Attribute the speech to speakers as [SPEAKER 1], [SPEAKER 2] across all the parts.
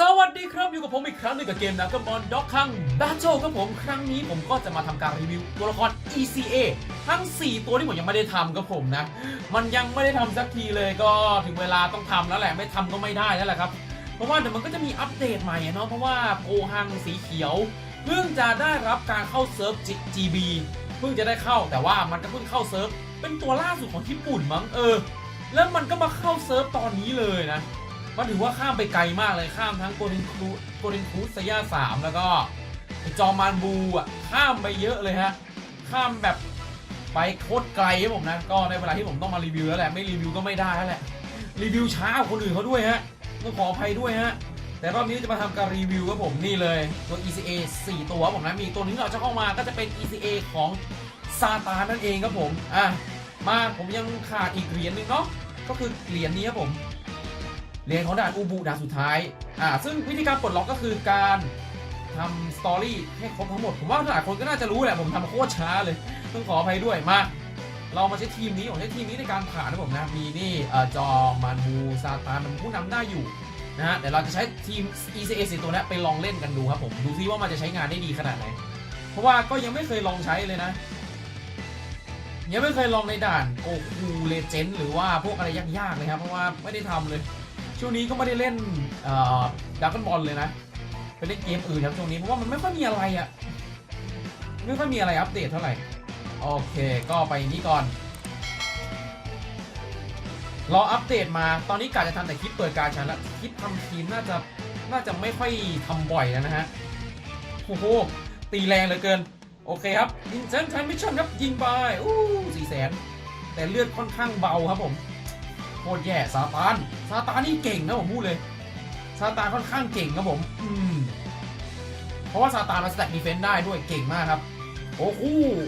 [SPEAKER 1] สวัสดีครับอยู่กับผมอีกครั้งหนึงกับเกมนักบอลด็อกคังบ t ท e ครับผมครั้งนี้ผมก็จะมาทำการรีวิวตัวละคร ECA ทั้ง 4 ตัวที่ผมยังไม่ได้ทำครับผมนะ มันยังไม่ได้ทำสักทีเลยก็ถึงเวลาต้องทำแล้วแหละไม่ทำก็ไม่ได้แล้วแหละครับ เพราะว่าเดี๋ยวมันก็จะมีอัปเดตใหม่เนาะเพราะว่าโกฮังสีเขียว เพิ่งจะได้รับการเข้าเซิร์ฟ GB เพิ่งจะได้เข้าแต่ว่ามันก็เพิ่งเข้าเซิร์ฟเป็นตัวล่าสุดของญี่ปุ่นมั้งเออ แล้วมันก็มาเข้าเซิร์ฟตอนนี้เลยนะ มันถือว่าข้ามไปไกลมากเลยข้ามทั้งโกลเด้นคูโกลเด้นคูสยาสามแล้วก็จอมานบูอะข้ามไปเยอะเลยฮะข้ามแบบไปโคตรไกลครับผมนะก็ในเวลาที่ผมต้องมารีวิวแล้วแหละไม่รีวิวก็ไม่ได้แล้วแหละรีวิวช้าคนอื่นเขาด้วยฮะต้องขออภัยด้วยฮะแต่รอบนี้จะมาทำการรีวิวครับผมนี่เลยตัว ECA 4 ตัวผมนะมีตัวหนึงที่เราจะเข้ามาก็จะเป็น ECA ของซาตานนั่นเองครับผมอะมาผมยังขาดอีกเหรียญหนึงเนาะก็คือเหรียญนี้ครับผม เหรียญของด่านอูบูด่านสุดท้ายอ่าซึ่งวิธีการปลดล็อกก็คือการทำสตอรี่ให้ครบทั้งหมด ผมว่าหลายคนก็น่าจะรู้แหละผมทำโคตรช้าเลยต้องขออภัยด้วยมา เรามาใช้ทีมนี้ผมใช้ทีมนี้ในการผ่านนะผมนะมีนี่อจอมานบูซาตานมันผู้นำได้อยู่นะฮะเดี๋ยวเราจะใช้ทีม ECA สีตัวนี้ไปลองเล่นกันดูครับผมดูซิว่ามันจะใช้งานได้ดีขนาดไหน เพราะว่าก็ยังไม่เคยลองใช้เลยนะยังไม่เคยลองในด่านโกคูเลเจนด์หรือว่าพวกอะไรยากๆเลยครับเพราะว่าไม่ได้ทำเลย ช่วงนี้ก็ไม่ได้เล่นดักกันบอลเลยนะไปเล่นเกมอื่นครับช่วงนี้เพราะว่ามันไม่ค่อยมีอะไรอะไม่ค่อยมีอะไรอัปเดตเท่าไหร่โอเคก็ไปนี้ก่อนรออัปเดตมาตอนนี้กาจะทำแต่คลิปเปิดการชันแล้วคลิปทำทีมน่าจะน่าจะไม่ค่อยทำบ่อยแล้วนะฮะโอ้โหตีแรงเหลือเกิน โอเคครับอินเซนทันมิชชั่นครับยิงไปอู้สี่แสนแต่เลือดค่อนข้างเบาครับผม โคตรแย่ซาตานซาตานนี่เก่งนะผมพูดเลยซาตานค่อนข้างเก่งครับผม อืม เพราะว่าซาตานมาสแต็กดีเฟนต์ได้ด้วยเก่งมากครับ โอ้โห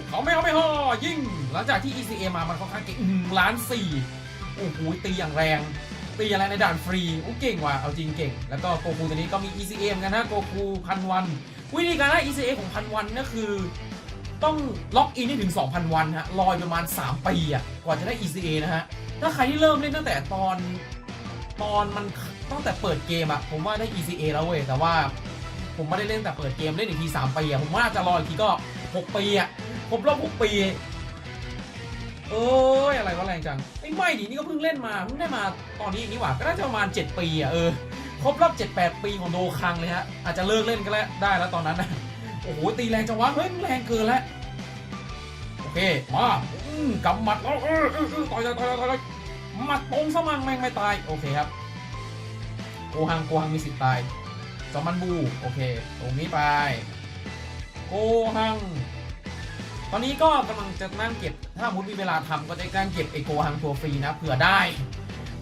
[SPEAKER 1] เขาไม่เอาไม่ห่อยิงหลังจากที่ ECA มามันค่อนข้างเก่งล้านสี่โอ้โหตีอย่างแรง ตีอย่างแรงในด่านฟรีโอ้เก่งว่ะเอาจริงเก่ง แล้วก็โกคูตัวนี้ก็มี ECA เหมือนกันนะโกคูพันวัน วิธีการได้ ECA ของพันวันก็คือ ต้องล็อกอินให้ถึง 2,000 วันฮะรอยประมาณ 3 ปีอะกว่าจะได้ ECA นะฮะ ถ้าใครที่เริ่มเล่นตั้งแต่ตอนตอนมันตั้งแต่เปิดเกมอะผมว่าได้ ECA แล้วเว้ยแต่ว่าผมไม่ได้เล่นแต่เปิดเกมเล่นอีกที3ปีอะผมว่าจะรออีกทีก็6ปีอะครบรอบ6ปีเอ้ยอะไรวะแรงจังไอ้ไม่ดินี่ก็เพิ่งเล่นมาเพิ่งได้มาตอนนี้นี่หว่าก็น่าจะประมาณ 7 ปีอะเออครบรอบ7-8 ปีของโดคังเลยฮะอาจจะเลิกเล่นก็แล้วได้แล้วตอนนั้นนะโอ้โหตีแรงจังวะเฮ้ยแรงเกินแล้วโอเคมาอืมกำหมัดแล้วเออเออเออต่อยต่อยต่อยต่อย หมัดตรงสมังแม่งไม่ตาย โอเคครับโกหังโกหังมีสิทธิ์ตายจอมันบู โอเค ตรงนี้ไป โกหัง ตอนนี้ก็กำลังจะนั่งเก็บ ถ้ามุดมีเวลาทำก็จะนั่งเก็บไอโกหังตัวฟรีนะเผื่อได้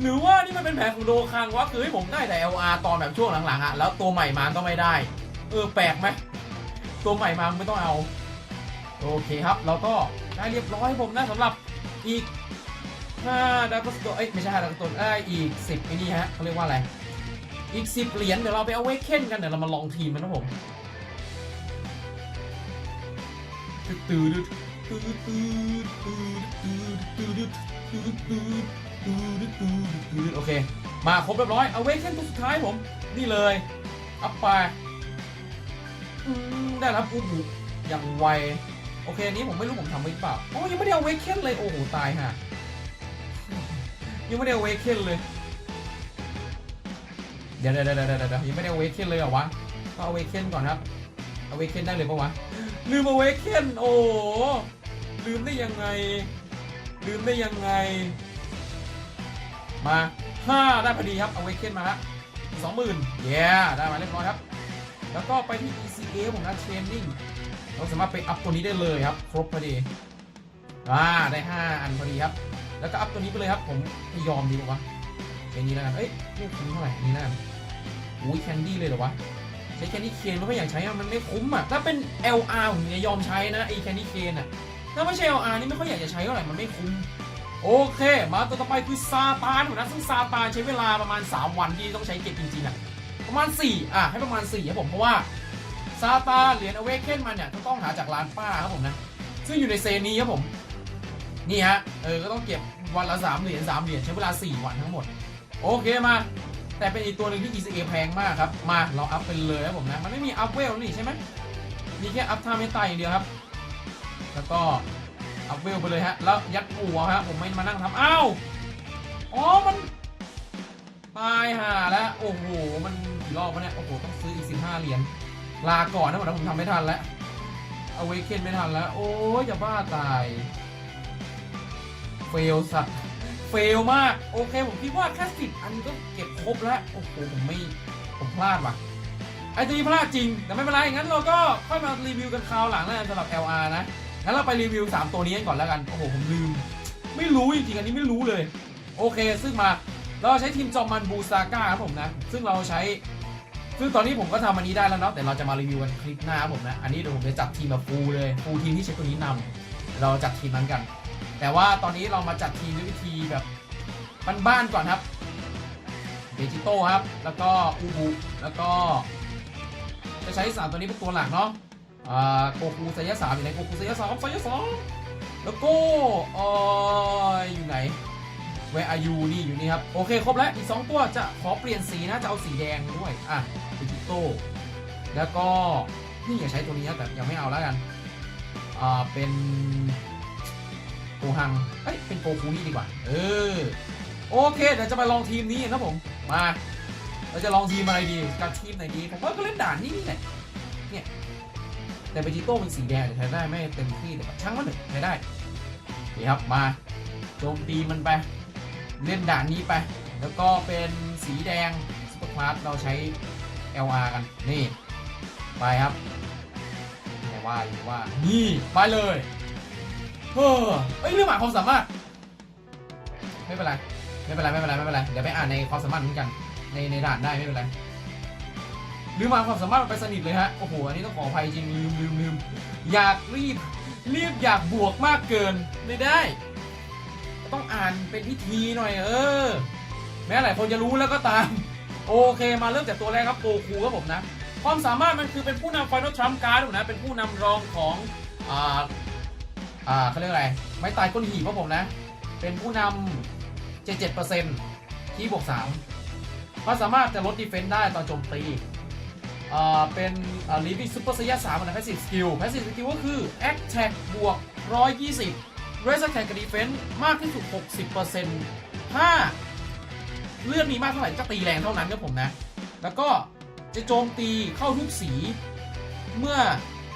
[SPEAKER 1] หรือว่านี่มันเป็นแผนของโดคังว่ะคือให้ผมได้แต่ LR ตอนแบบช่วงหลังๆอะแล้วตัวใหม่มาก็ไม่ได้ เออแปลกไหม ตัวใหม่มาไม่ต้องเอา โอเคครับ เราก็ได้เรียบร้อยผมนะสำหรับอีก 5ดาวกสโตเอ้ยไม่ใช่5ดาวกสโตได้อีก10ไอ้นี่ฮะเขาเรียกว่าอะไร อีก10เหรียญเดี๋ยวเราไปเอาเวกเคนกันเดี๋ยวเรามาลองทีมมันนะผมตืดตืดตืดตืดตืดตืดตืดตืดตืดตืดตืดตืดโอเค มาครบเรียบร้อยเอาเวกเคนตัวสุดท้ายผม นี่เลยอัพไปได้รับอูบุอย่างไว โอเคอันนี้ผมไม่รู้ผมทำไว้เปล่า โอ้ยังไม่ได้เอาเวกเคนเลย โอ้โห ตายฮะ ยังไม่ได้เวกเคนเลย เดี๋ยวเดี๋ยวเดี๋ยวเดี๋ยวยังไม่ได้เวกเคนเลยเหรอวะก็เอาเวกเคนก่อนครับเอาเวกเคนได้เลยปะวะลืมเอาเวกเคนโอ้ลืมได้ยังไง ลืมได้ยังไง มาห้าได้พอดีครับเอาเวกเคนมาละสองหมื่นเย้ได้มาเรียบร้อยครับ แล้วก็ไปที่ ECA ผมนะเทรนนิ่งเราสามารถไปอัพตัวนี้ได้เลยครับ ครบพอดีอ่าได้ 5 อันพอดีครับ แล้วก็อัพตัวนี้ไปเลยครับ ผมยอมดีกว่าวะเป็นนี้แล้วกันเอ้ยไม่คุ้มเท่าไหร่นนี้แล้วกันอุ้ยแคนดี้เลยเหรอวะใช้แคนดี้เคนไม่ค่อยอยากใช้อะมันไม่คุ้มอะถ้าเป็น LR ผมจะยอมใช้นะไอ้แคนดี้เคนอะถ้าไม่ใช่ LR นี่ไม่ค่อยอยากจะใช้เท่าไหร่มันไม่คุ้มโอเค มาตัวต่อไปคือซาตานผมนะซึ่งซาตานใช้เวลาประมาณ 3 วันที่ต้องใช้เก็บจริงๆอะประมาณ 4 อะ ให้ประมาณ4ครับผมเพราะว่าซาตานเหรียญอเวกเคนมันเนี่ยต้องหาจากร้านป้าครับผมนะซึ่งอยู่ในเซนนี้ครับผม นี่ฮะ เออ ก็ต้องเก็บวันละ 3 เหรียญ3เหรียญใช้เวลา 4 วันทั้งหมด โอเคมา แต่เป็นอีกตัวหนึ่งที่ ECA แพงมากครับ มาเราอัพไปเลยครับผมนะ มันไม่มีอัพเวลนี่ใช่ไหมมีแค่อัพท่าไม่ตายอย่างเดียวครับ แล้วก็อัพเวลไปเลยฮะ แล้วยัดหัวฮะผมไม่มานั่งทำอ้าวอ๋อมันตายห่าแล้วโอ้โหมันกี่รอบวะเนี่ยโอ้โหต้องซื้ออีกสิบห้าเหรียญลาก่อนนะผมนะผมทำไม่ทันแล้วเอาเวกเคนไม่ทันแล้ว โอ้ยจะบ้าตาย เฟลสัตว์เฟลมาก โอเค ผมคิดว่าแค่สิบอันก็เก็บครบแล้ว โอ้โห ผมไม่ ผมพลาดว่ะ ไอตัวนี้พลาดจริง แต่ไม่เป็นไร งั้นเราก็ค่อยมารีวิวกันคราวหลังแล้วกันสำหรับ LR นะ งั้นเราไปรีวิว 3 ตัวนี้กันก่อนแล้วกัน โอ้โห ผมลืม ไม่รู้จริงๆ อันนี้ไม่รู้เลย โอเค ซึ่งมา เราใช้ทีมจอมมันบูซาก้าครับผมนะ ซึ่งเราใช้ ซึ่งตอนนี้ผมก็ทำอันนี้ได้แล้วเนาะ แต่เราจะมารีวิวกันคลิปหน้าครับผมนะ อันนี้เดี๋ยวผมจะจัดทีมแบบฟูลเลยฟูลทีมที่ใช้ตัวนี้นำเราจัดทีมนั้นกัน แต่ว่าตอนนี้เรามาจัดทีมด้วยวิธีแบบบ้านๆก่อนครับเบจิโต้ครับ แล้วก็อูบุแล้วก็ จะใช้สามตัวนี้เป็นตัวหลักเนาะอ่าโกคูไซยะสามอยู่ไหนโกคูไซยะสามไซยะสองแล้วก็เอออยู่ไหนแวร์อายูนี่อยู่นี่ครับ โอเคครบแล้ว อีก 2 ตัวจะขอเปลี่ยนสีนะ จะเอาสีแดงด้วย อะเบจิโต้แล้วก็ นี่อย่าใช้ตัวนี้นะแต่ยังไม่เอาแล้วกัน อ่า เป็น โกฮังเอ้ยเป็นโกคูนี่ดีกว่า เออ โอเค เดี๋ยวจะไปลองทีมนี้นะผม มา เราจะลองทีมอะไรดีกับทีมไหนดีผมว่าก็เล่นด่านนี้นี่แหละเนี่ยแต่เบจิโต้เป็นสีแดงใช้ได้ไม่เต็มที่แต่ช่างมันเถอะใช้ได้นี่ครับมาโจมตีมันไป เล่นด่านนี้ไป แล้วก็เป็นสีแดงสปอร์คลาสเราใช้ LR กันนี่ ไปครับแต่ว่าอยู่ว่านี่ ไปเลย เฮ้อเอ้ยเรื่องหมายความสามารถ ไม่เป็นไร ไม่เป็นไร ไม่เป็นไร ไม่เป็นไร เดี๋ยวไปอ่านในความสามารถเหมือนกัน ในในด่านได้ไม่เป็นไรลืมมาความสามารถมันไปสนิทเลยฮะ โอ้โห อันนี้ต้องขออภัยจริงลืมลืมลืมอยากรีบรีบอยากบวกมากเกินไม่ได้ ต้องอ่านเป็นพิธีหน่อยเออ แม้หลายคนจะรู้แล้วก็ตาม โอเคมาเริ่มจากตัวแรกครับโกคูครับผมนะ ความสามารถมันคือเป็นผู้นำไฟนอลทรัมป์การ์ดนะ เป็นผู้นำรองของอ่า อ่าเขาเรียกอะไร ไม้ตายก้นหีบครับผมนะ เป็นผู้นำ77%ที่บวก3ความสามารถจะลดดีเฟนต์ได้ตอนโจมตีอ่าเป็นอ่าลีฟิซูเปอร์ซียสามนะแพสซีฟสกิลแพสซีฟสกิลก็คือ Attack บวก 120 Raise Attack กับ Defense มากที่สุด 60%ถ้าเลือดมีมากเท่าไหร่ก็ตีแรงเท่านั้นครับผมนะ แล้วก็จะโจมตีเข้าทุกสีเมื่อ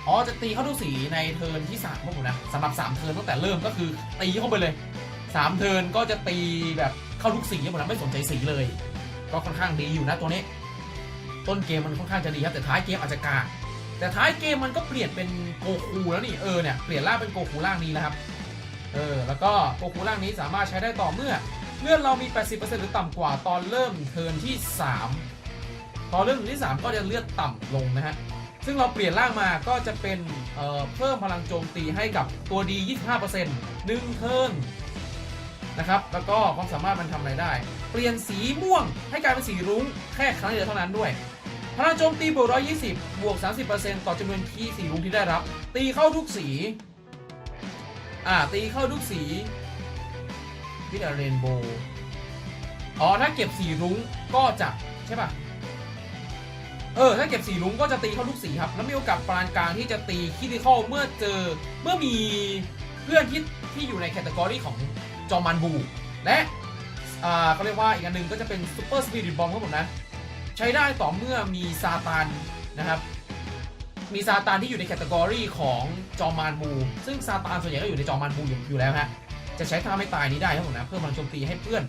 [SPEAKER 1] อ๋อจะตีเข้าทุกสีในเทิร์นที่3ครับผมนะสำหรับ 3 เทิร์นตั้งแต่เริ่มก็คือตีเข้าไปเลย 3 เทิร์นก็จะตีแบบเข้าทุกสีครับผมนะไม่สนใจสีเลย ก็ค่อนข้างดีอยู่นะตัวนี้ ต้นเกมมันค่อนข้างจะดีครับแต่ท้ายเกมอาจจะกากแต่ท้ายเกมมันก็เปลี่ยนเป็นโกคูแล้วนี่เออเนี่ยเปลี่ยนร่างเป็นโกคูร่างนี้แล้วครับเออแล้วก็โกคูร่างนี้สามารถใช้ได้ต่อเมื่อเลือดเรามี 80%หรือต่ำกว่าตอนเริ่มเทิร์นที่3ตอนเริ่มเทิร์นที่ 3 ก็จะเลือดต่ำลงนะฮะ ซึ่งเราเปลี่ยนร่างมาก็จะเป็นเเพิ่มพลังโจมตีให้กับตัวดี 25% 1เทิร์นนะครับ แล้วก็ความสามารถมันทำอะไรได้ เปลี่ยนสีม่วงให้กลายเป็นสีรุ้งแค่ครั้งเดียวเท่านั้นด้วย พลังโจมตีบวก 120 บวก 30%ต่อจำนวนคีย์สีรุ้งที่ได้รับ ตีเข้าทุกสี อ่า ตีเข้าทุกสีวิดเรนโบว์อ๋อ ถ้าเก็บสีรุ้งก็จะใช่ป่ะ เออถ้าเก็บสีรุ้งก็จะตีเข้าทุกสีครับ แล้วมีโอกาสปานกลางที่จะตีคิติคอลเมื่อเจอเมื่อมีเพื่อนที่ที่อยู่ในแคตตากรีของจอมันบู และอ่าเขาเรียกว่าอีกอันหนึ่งก็จะเป็นซูเปอร์สปิริตบอมครับผมนะ ใช้ได้ต่อเมื่อมีซาตานนะครับ มีซาตานที่อยู่ในแคตตากรีของจอมานบู ซึ่งซาตานส่วนใหญ่ก็อยู่ในจอมานบูอยู่อยู่แล้วฮะจะใช้ท่าไม่ตายนี้ได้ครับผมนะเพิ่มพลังโจมตีให้เพื่อน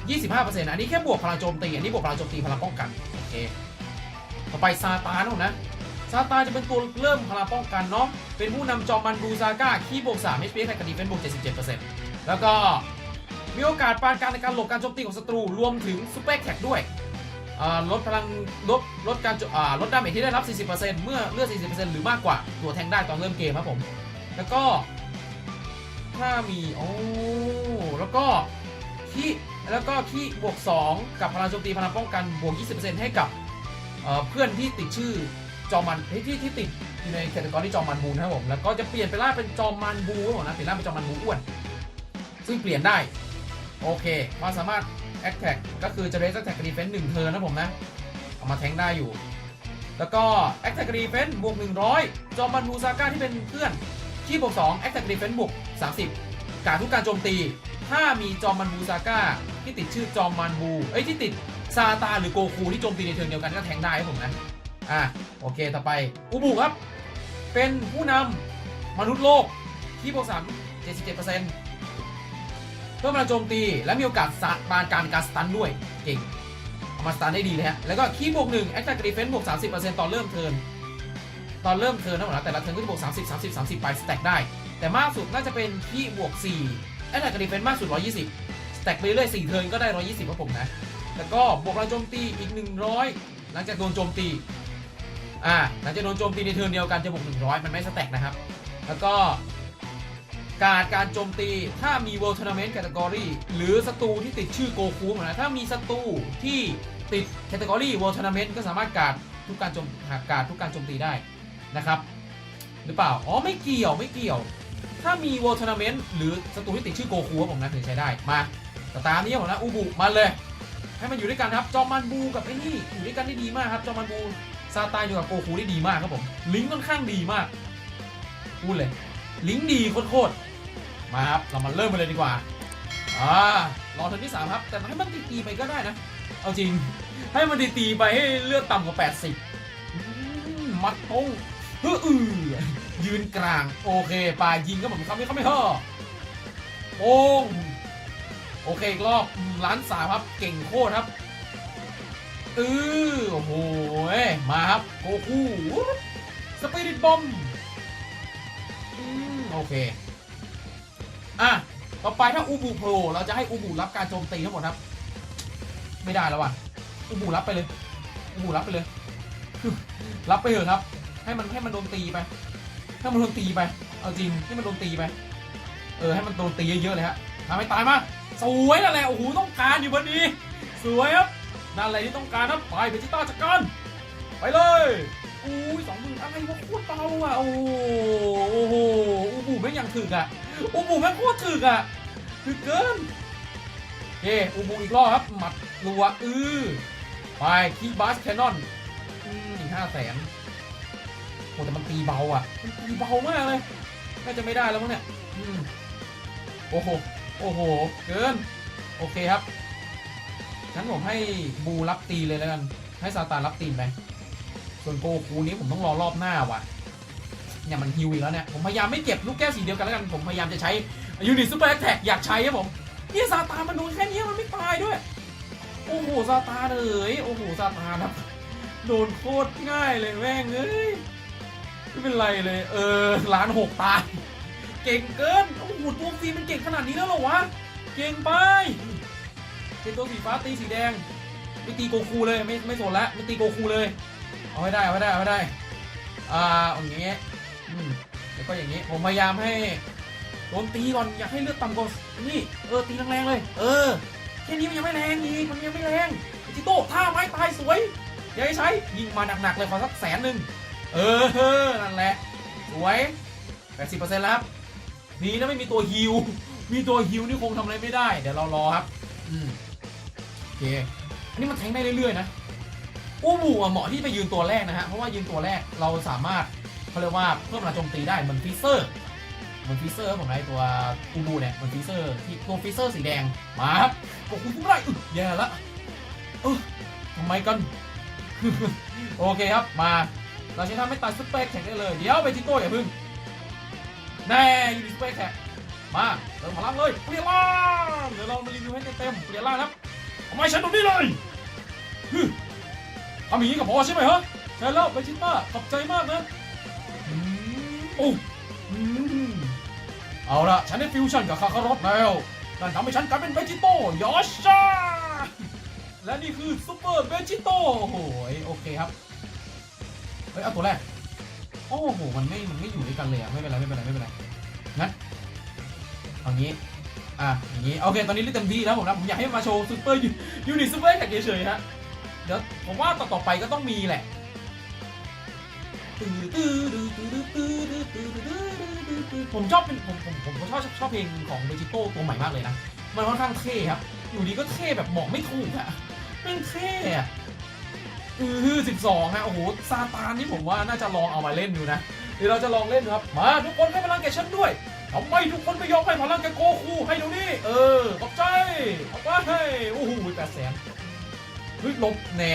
[SPEAKER 1] 25%อันนี้แค่บวกพลังโจมตีอันนี้บวกพลังโจมตีพลังป้องกันโอเค ต่อไปซาตานครับผมนะซาตานจะเป็นตัวเริ่มพลังป้องกันเนาะเป็นผู้นำจอมันบูซาก้าคีย์บวก3 HP แท็กกับดีเฟนบวก77%แล้วก็มีโอกาสปานกางในการหลบการโจมตีของศัตรูรวมถึงซูเปอร์แท็กด้วยลดพลังลดลดการลดดาเมจที่ได้รับ 40%เมื่อเลือด 40%หรือมากกว่าตัวแทงได้ตอนเริ่มเกมครับผม แล้วก็ถ้ามีโอ้แล้วก็ขี้แล้วก็ขี้บวก 2 กับพลังโจมตีพลังป้องกันบวก 20%ให้กับ เพื่อนที่ติดชื่อจอมันที่ที่ที่ติดอยู่ในแคตตากรีจอมันบูนะครับผมแล้วก็จะเปลี่ยนไปล่าเป็นจอมันบูครับผมนะเปลี่ยนร่าเป็นจอมันบูอ้วนซึ่งเปลี่ยนได้โอเคความสามารถแอคแท็กก็คือจะเรสแท็กดีเฟนซ์หนึ่งเทิร์นนะผมนะเอามาแทงได้อยู่ แล้วก็แอคแท็กดีเฟนซ์บวก 100 จอมันบูซาก้าที่เป็นเพื่อนที่บวก2แอคแท็กดีเฟนซ์บวก30 การทุกการโจมตี ถ้ามีจอมันบูซาก้าที่ติดชื่อจอมมันบูเอ้ยที่ติด ซาตาหรือโกคูที่โจมตีในเทิร์นเดียวกันก็แทงได้ครับผมนะ อะโอเคต่อไปอุบุครับ เป็นผู้นำมนุษย์โลกที่บวก3 77%เซ็นต์เพิ่มพลังโจมตีและมีโอกาสสตาร์การการสตันด้วยเก่งเอามาสตาร์ได้ดีเลยฮะแล้วก็คีบวกหนึ่งแอคแทกดีเฟนซ์บวก30%ตอนเริ่มเทิร์นตอนเริ่มเทิร์นนะผมนะแต่ละเทิร์นก็จะบวก30 30 30ไปสแต็กได้ แต่มากสุดน่าจะเป็นคีบวก4แอคแทกดีเฟนซ์มากสุด120สแต็กไปเรื่อยๆ4เทิร์นก็ได้120ครับผมนะ แล้วก็บวกพลังโจมตีอีก 100 หลังจากโดนโจมตี อ่า หลังจากโดนโจมตีในเทิร์นเดียวกันจะบวก 100 มันไม่สแต็กนะครับ แล้วก็การการโจมตีถ้ามี World Tournament Category หรือศัตรูที่ติดชื่อโกคูนะถ้ามีศัตรูที่ติด Category World Tournament ก็สามารถการดทุกการโจมหากการดทุกการโจมตีได้นะครับ หรือเปล่า อ๋อไม่เกี่ยวไม่เกี่ยว ถ้ามี World Tournament หรือศัตรูที่ติดชื่อโกคูครับผมนะถึงใช้ได้มาแต่ตามนี้ครับผมนะอูบุมาเลย ให้มันอยู่ด้วยกันครับ จอมมันบูกับไอ้นี่อยู่ด้วยกันได้ดีมากครับ จอมมันบูซาตานอยู่กับโกคูได้ดีมากครับผม ลิงก์ค่อนข้างดีมากพูดเลย ลิงก์ดีโคตรๆ มาครับ เรามาเริ่มกันเลยดีกว่า อ่ารอเทิร์นที่ 3 ครับ แต่ให้มันตีๆไปก็ได้นะ เอาจริง ให้มันตีๆไปให้เลือดต่ำกว่า 80มมัดตรงเฮ้ออือยืนกลาง โอเคปลายิงก็เหมือนเขาไม่เขาไม่ห่อโป้ง โอเคอีกรอบล้านสามครับเก่งโคตรครับเออโอ้โหมาครับโกคูสปิริตบอมอืมโอเค อะ ต่อไปถ้าอูบูโผล่เราจะให้อูบูรับการโจมตีทั้งหมดครับ ไม่ได้แล้วว่ะอูบูรับไปเลยอูบูรับไปเลย รับไปเถอะครับ ให้มันให้มันโดนตีไป ให้มันโดนตีไป เอาจริงให้มันโดนตีไป เออให้มันโดนตีเยอะๆเลยฮะทำให้ตายมา สวยนั่นแหละโอ้โหต้องการอยู่พอดี สวยครับนั่นแหละที่ต้องการครับไปเบจิต้าจัดการไปเลยอุ้ยสองหมื่นอะไรวะโคตรเบาอะโอ้โหโอ้โหอูบูแม่งยังถึกอะอูบูแม่งโคตรถึกอะถึกเกินโอเคอูบูอีกรอบครับหมัดรัวอือไปคีบัสแคนนอนอืมอีกห้าแสนโอ้แต่มันตีเบาอะมันตีเบามากเลยน่าจะไม่ได้แล้วมั้งเนี่ยอืมโอ้โห โอ้โห เกิน โอเคครับ งั้นผมให้บูรับตีเลยแล้วกัน ให้ซาตานรับตีไป ส่วนโกคูนี้ผมต้องรอรอบหน้าว่ะ เนี่ยมันฮิวอีกแล้วเนี่ย ผมพยายามไม่เก็บลูกแก้วสีเดียวกันแล้วกัน ผมพยายามจะใช้ยูนิตซูเปอร์แอคแท็กอยากใช้ครับผม นี่ซาตานมันโดนแค่นี้มันไม่ตายด้วย โอ้โหซาตานเอ๋ย โอ้โหซาตานครับ โดนโคตรง่ายเลยแม่งเอ้ย ไม่เป็นไรเลย เออล้านหกตาย เก่งเกิน โอ้โหตัวฟรีมันเก่งขนาดนี้แล้วเหรอวะ เก่งไปเป็นตัวสีฟ้าตีสีแดง ไม่ตีโกคูเลยไม่ไม่สนละไม่ตีโกคูเลย เอาให้ได้เอาให้ได้เอาให้ได้ อ่าอย่างเงี้ยอืมแล้วก็อย่างเงี้ยผมพยายามให้โดนตีก่อนอยากให้เลือดต่ำกว่านี่เออตีแรงๆเลย เออแค่นี้มันยังไม่แรงอีกมันยังไม่แรงจิโต้ท่าไม้ตายสวยอย่าให้ใช้ยิงมาหนักๆเลยขอสักแสนหนึ่งเออนั่นแหละสวย80%แล้วครับ ดีนะไม่มีตัวฮิว มีตัวฮิวนี่คงทำอะไรไม่ได้ เดี๋ยวเรารอครับ อืมโอเค อันนี้มันแทงได้เรื่อยๆนะอูบูอะเหมาะที่ไปยืนตัวแรกนะฮะ เพราะว่ายืนตัวแรกเราสามารถเขาเรียกว่าเพิ่มพลังโจมตีได้เหมือนฟิเซอร์เหมือนฟิเซอร์ผมไอตัวอูบูเนี่ยเหมือนฟิเซอร์ที่ตัวฟิเซอร์สีแดง มาครับโอ้โหไม่ได้อึ๊ยแย่ละเออทำไมกัน โอเคครับ มา เราใช้ทำให้ตัดซุปเปอร์แข่งได้เลย เดี๋ยวไปจิโต้อย่าพึ่ง แน่ยูนิซุปเปอร์แมาเติมพลังเลยเปลี่ยนล่างเดี๋ยวเรามารีวิวให้เต็มเปลี่ยนล่างครับทำไมฉันตรงนี้เลยทำอย่างนี้กับพอใช่ไหมฮะใช่แล้วเบจิต้าขอบใจมากนะโอ้เอาละฉันได้ฟิวชั่นกับคาคารอสแล้วนั่นทำให้ฉันกลายเป็นเบจิโต้ยอชชาและนี่คือซูเปอร์เบจิโต้โอ้โหโอเคครับเฮ้ยเอาตัวแรก โอ้โห มันไม่มันไม่อยู่ด้วยกันเลยอะไม่เป็นไรไม่เป็นไรไม่เป็นไรงั้นเอางี้ อะอย่างงี้ โอเค ตอนนี้เล่นเต็มที่แล้วผมนะ ผมอยากให้มาโชว์ซูเปอร์ยูนิตซูเปอร์แข่เฉยๆฮะ เดี๋ยวผมว่าต่อต่อไปก็ต้องมีแหละผมชอบเป็นผมผมผมชอบชอบเพลงของเบจิโต้ตัวใหม่มากเลยนะ มันค่อนข้างเท่ครับ อยู่ดีก็เท่แบบบอกไม่ถูกอะแม่งเท่อะ อือสิบสองฮะโอ้โหซาตานนี่ผมว่าน่าจะลองเอามาเล่นดูนะเดี๋ยวเราจะลองเล่นครับมาทุกคนให้พลังแก่ฉันด้วยทำไมทุกคนไม่ยอมให้พลังแก่โกคูให้ดี๋ยวนี้เออขอบใจเอาไปโอ้โหแปดแสนเฮ้ยลบแน่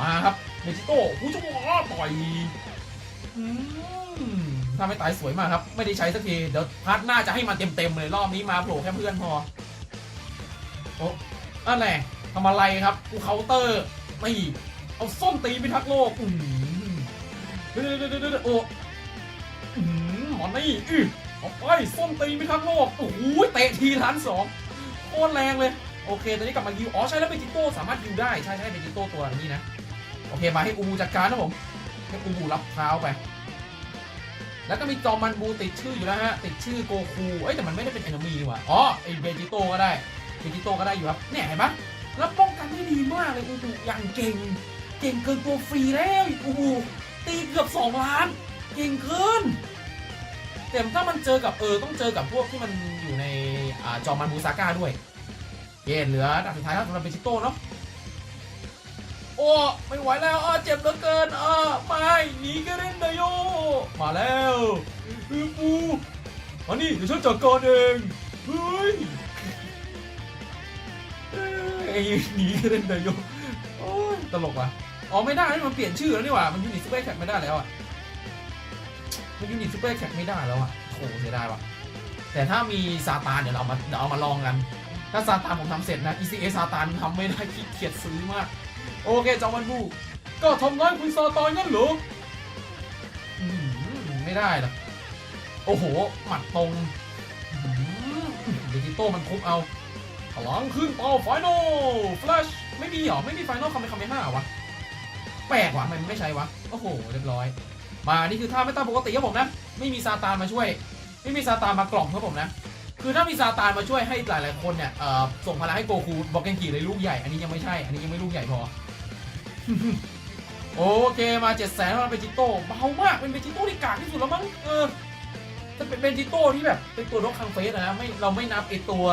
[SPEAKER 1] มาครับเมจิโต้หูจะว่าต่อยอถ้าไม่ตายสวยมากครับ ไม่ได้ใช้สักที เดี๋ยวพาร์ทหน้าจะให้มันเต็มๆเลยรอบนี้มาโผล่แค่เพื่อนพอ โอ้นั่นแหละทำอะไรครับกูเคาน์เตอร์ ไม่เอาส้นตีพิทักษ์โลกอืมเดี๋ยวเดี๋ยวเดี๋ยวเดี๋ยวโอ้อืมหมอนี่อือเอาไปส้นตีพิทักษ์โลกโอ้โหเตะทีล้านสองโคตรแรงเลยโอเคตอนนี้กลับมายิวอ๋อใช่แล้วเบจิโต้สามารถยิวได้ใช่ใช่เบจิโต้ตัวนี้นะโอเคมาให้อูบูจัดการนะผมให้อูบูรับเท้าไป แล้วก็มีจอมันบูติดชื่ออยู่แล้วฮะติดชื่อโกคูเอ้ยแต่มันไม่ได้เป็นแอนมีว่ะอ๋อไอเบจิโต้ก็ได้เบจิโต้ก็ได้อยู่ครับเนี่ยเห็นปะ แล้วป้องกันได้ดีมากเลยอูบูอย่างเก่ง เก่งเกินตัวฟรีแล้วอูบูตีเกือบ 2 ล้าน เก่งเกินแต่ถ้ามันเจอกับเออต้องเจอกับพวกที่มันอยู่ในอจอมันบูซาก้าด้วยเย็นเหลือดับสุดท้ายครับสำหรับเบจิโต้เนาะโอ้ไม่ไหวแล้วอ้อเจ็บเหลือเกินอ้อไม่หนีกันเล่นเลยโยมาแล้วอือปูมานี่เดี๋ยวฉันจัดการเองเฮ้ย ไอ้หนีกันเล่นเลยโยโอ้ยตลกว่ะอ๋อไม่ได้นี่มันเปลี่ยนชื่อแล้วนี่หว่ามันยูนิตซูเปอร์แคทไม่ได้แล้วอะมันยูนิตซูเปอร์แคทไม่ได้แล้วอะโอ้เสียดายว่ะแต่ถ้ามีซาตานเดี๋ยวเรามาเดี๋ยวเอามาลองกัน ถ้าซาตานผมทำเสร็จนะ ECA ซาตานทำไม่ได้ขี้เกียจซื้อมาก โอเคจอมันบูก็ทำร้ายคุณซาตานงั้นเหรออืมไม่ได้หรอกโอ้โห หมัดตรงเดจิโต้มันคุบเอา ลังขึ้นต่อไฟนอลฟลัชไม่มีหรอ ไม่มีไฟนอลคำเป็นคำเป็นห้าวะ แปลกว่ะไมมันไม่ใช่วะ โอ้โห เรียบร้อย มา นี่คือท่าไม่ตามปกติครับผมนะ ไม่มีซาตานมาช่วย ไม่มีซาตานมากล่อมครับผมนะ คือถ้ามีซาตานมาช่วยให้หลายๆคนเนี่ยส่งพลังให้โกคูบอกเกนกิเลยลูกใหญ่ อันนี้ยังไม่ใช่ อันนี้ยังไม่ลูกใหญ่พอ โอเค มาเจ็ดแสนมาเป็นจิโต้เบามาก เป็นเบจิโต้ที่กากที่สุดแล้วมั้ง เออ เป็นเบจิโต้ที่แบบเป็นตัวนกคังเฟสนะไม่เราไม่นับไอตัว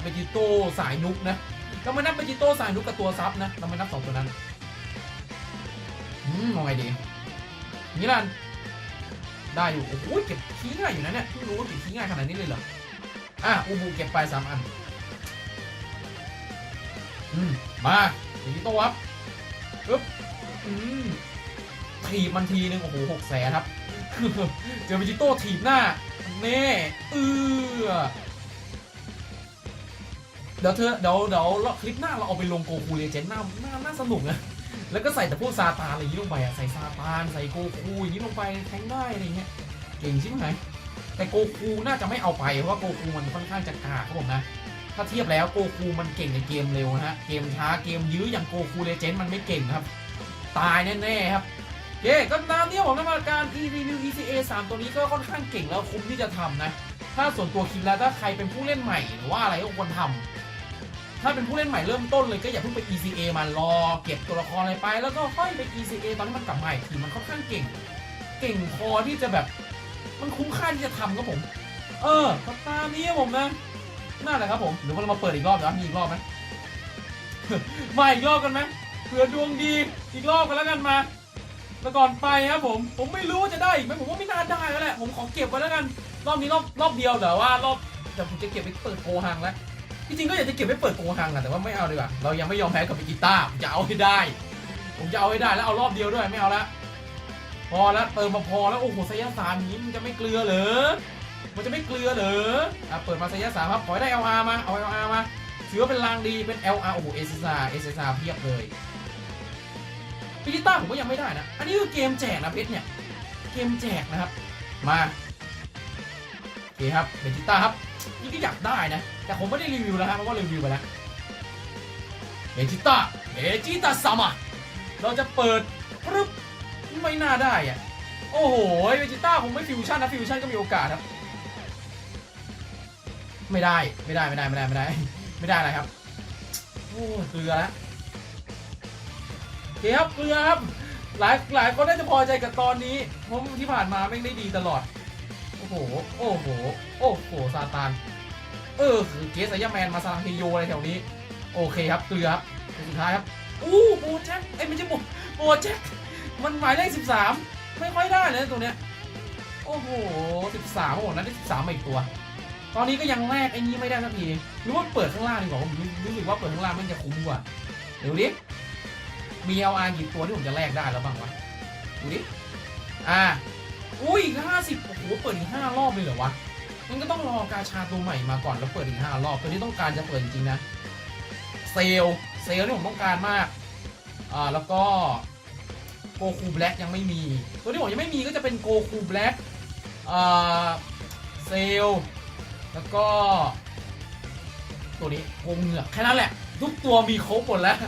[SPEAKER 1] เบจิโต้สายนุกนะเราไม่นับเบจิโต้สายนุกกับตัวซับนะเราไม่นับสองตัวนั้นอืมมองไงดีอย่านี่ล่ะได้อยู่โอ้โหเก็บขี้ง่ายอยู่นะเนี่ยเพิ่งรู้ว่าเก็บขี้ง่ายขนาดนี้เลยเหรออะอูบูเก็บไปสามอันอืมมาเบจิโต้ครับอืมถีบมันทีนึงโอ้โหหกแสนครับ เจอวิจิโต้ถีบหน้า เน่เออเดี๋ยวเธอเดี๋ยวเดี๋ยวเราคลิปหน้าเราเอาไปลงโกคูเลเจนด์หน้าหน้าน่าสนุกนะ แล้วก็ใส่แต่พวกซาตานอะไรอย่างนี้ลงไปอะใส่ซาตานใส่โกคูอย่างนี้ลงไปแทงได้อะไรเงี้ย เก่งใช่ไหมแต่โกคูน่าจะไม่เอาไป เพราะว่าโกคูมันค่อนข้างจะกากครับผมนะ ถ้าเทียบแล้วโกคูมันเก่งในเกมเร็วนะฮะ เกมช้าเกมยื้ออย่างโกคูเลเจนด์มันไม่เก่งครับ ตายแน่ๆครับ เย้ก็ตามที่ผมทำมาการ e review ECA 3 ตัวนี้ก็ค่อนข้างเก่งแล้วคุ้มที่จะทำนะ ถ้าส่วนตัวคิดแล้วถ้าใครเป็นผู้เล่นใหม่หรือว่าอะไรก็ควรทำถ้าเป็นผู้เล่นใหม่เริ่มต้นเลยก็อย่าเพิ่งไป ECA มารอเก็บตัวละครอะไรไป แล้วก็ค่อยไป ECA ตอนที่มันกลับมาอีกทีมันค่อนข้างเก่ง เก่งพอที่จะแบบ มันคุ้มค่าที่จะทำครับผม เออก็ตามนี้ผมนะน่าแหละครับผมหรือว่าเรามาเปิดอีกรอบเดี๋ยวมีอีกรอบไหมมาอีกรอบกันไหมเผื่อดวงดีอีกรอบกันแล้วกันมา แล้วก่อนไปครับผม ผมไม่รู้ว่าจะได้อีกไหมผมว่าไม่น่าได้แล้วแหละ ผมขอเก็บไว้แล้วกัน รอบนี้รอบรอบเดียวแต่ว่ารอบแต่ผมจะเก็บไปเปิดโกฮังแล้ว จริงๆก็อยากจะเก็บไว้เปิดโกฮังอะแต่ว่าไม่เอาดีกว่า เรายังไม่ยอมแพ้กับปิกิต้าผมจะเอาให้ได้ ผมจะเอาให้ได้แล้วเอารอบเดียวด้วยไม่เอาละ พอแล้วเติมมาพอแล้วโอ้โหไซยาสามอย่างนี้มันจะไม่เกลือเหรอ มันจะไม่เกลือเหรอ อะเปิดมาไซยาสามครับขอให้ได้ LR มา เอา LR มาถือว่าเป็นรางดีเป็น LR โอ้โห SSR SSR เพียบเลย พิจิต้าผมก็ยังไม่ได้นะ อันนี้คือเกมแจกนะเพชรเนี่ย เกมแจกนะครับ มาโอเคครับเบจิต้าครับนี่ก็อยากได้นะ แต่ผมไม่ได้รีวิวแล้วฮะเพราะว่ารีวิวไปแล้วเบจิต้าเบจิต้าซามาเราจะเปิดปึ๊บไม่น่าได้อะโอ้โหเบจิต้าคงไม่ฟิวชั่นนะฟิวชั่นก็มีโอกาสครับ ไม่ได้ไม่ได้ไม่ได้ไม่ได้ไม่ได้ไม่ได้อะไรครับ โอ้เกลือแล้ว เคครับเกลือครับหลายหลายคนน่าจะพอใจกับตอนนี้เพราะที่ผ่านมาไม่ได้ดีตลอด โอ้โห โอ้โห โอ้โหซาตาน เออคือเกสไซยาแมนมาซาลังเฮโยอะไรแถวนี้ โอเคครับเกลือครับสุดท้ายครับอู้โบแจ็คเอ้ไม่ใช่โบโบแจ็คมันหมายเลขสิบสามไม่ค่อยได้เลยตัวเนี้ยโอ้โหสิบสามโอ้โหนั้นได้สิบสามมาอีกตัว ตอนนี้ก็ยังแลกไอ้นี้ไม่ได้สักทีหรือว่าเปิดข้างล่างดีกว่าผมรู้รู้สึกว่าเปิดข้างล่างมันจะคุ้มกว่าเดี๋ยวดิ มี LR กี่ตัวที่ผมจะแลกได้แล้วบ้างวะ ดูดิ อ่า อุ้ยห้าสิบโอ้โห เปิดอีกห้ารอบเลยเหรอวะ มันก็ต้องรอกาชาตัวใหม่มาก่อนแล้วเปิดอีกห้ารอบ ตัวนี้ต้องการจะเปิดจริงๆนะ เซล เซลลนี่ผมต้องการมาก อ่า แล้วก็โกคูแบล็กยังไม่มี ตัวที่ผมยังไม่มีก็จะเป็นโกคูแบล็กอ่า เซลลแล้วก็ ตัวนี้โกงเหงือกแค่นั้นแหละ ทุกตัวมีครบหมดแล้ว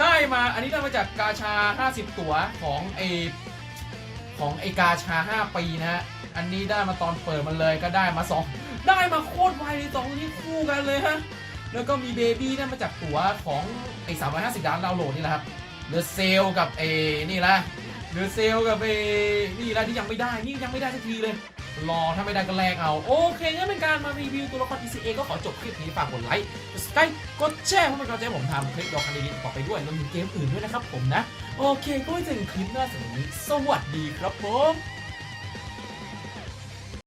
[SPEAKER 1] ได้มาอันนี้ได้มาจากกาชา 50 ตั๋วของไอของไอกาชา 5 ปีนะฮะ อันนี้ได้มาตอนเปิดมันเลยก็ได้มา 2 ได้มาโคตรไวเลยสองนี้คู่กันเลยฮะ แล้วก็มีเบบี้ได้มาจากตั๋วของไอ350 ดานดาวน์โหลดนี่แหละครับเดอะเซลกับไอนี่ละเดอะเซลกับไอนี่ละที่ยังไม่ได้ นี่ยังไม่ได้สักทีเลย รอถ้าไม่ได้ก็แลกเอา โอเคงั้นเป็นการมารีวิวตัวละคร ECA ก็ขอจบคลิปนี้ฝากกดไลค์กดสไครต์กดแชร์เพื่อเป็นกำลังใจผมทำคลิปดอกคันดีๆต่อไปด้วยรวมถึงเกมอื่นด้วยนะครับผมนะ โอเคก็ไว้เจอกันคลิปหน้าสำหรับวันนี้สวัสดีครับผม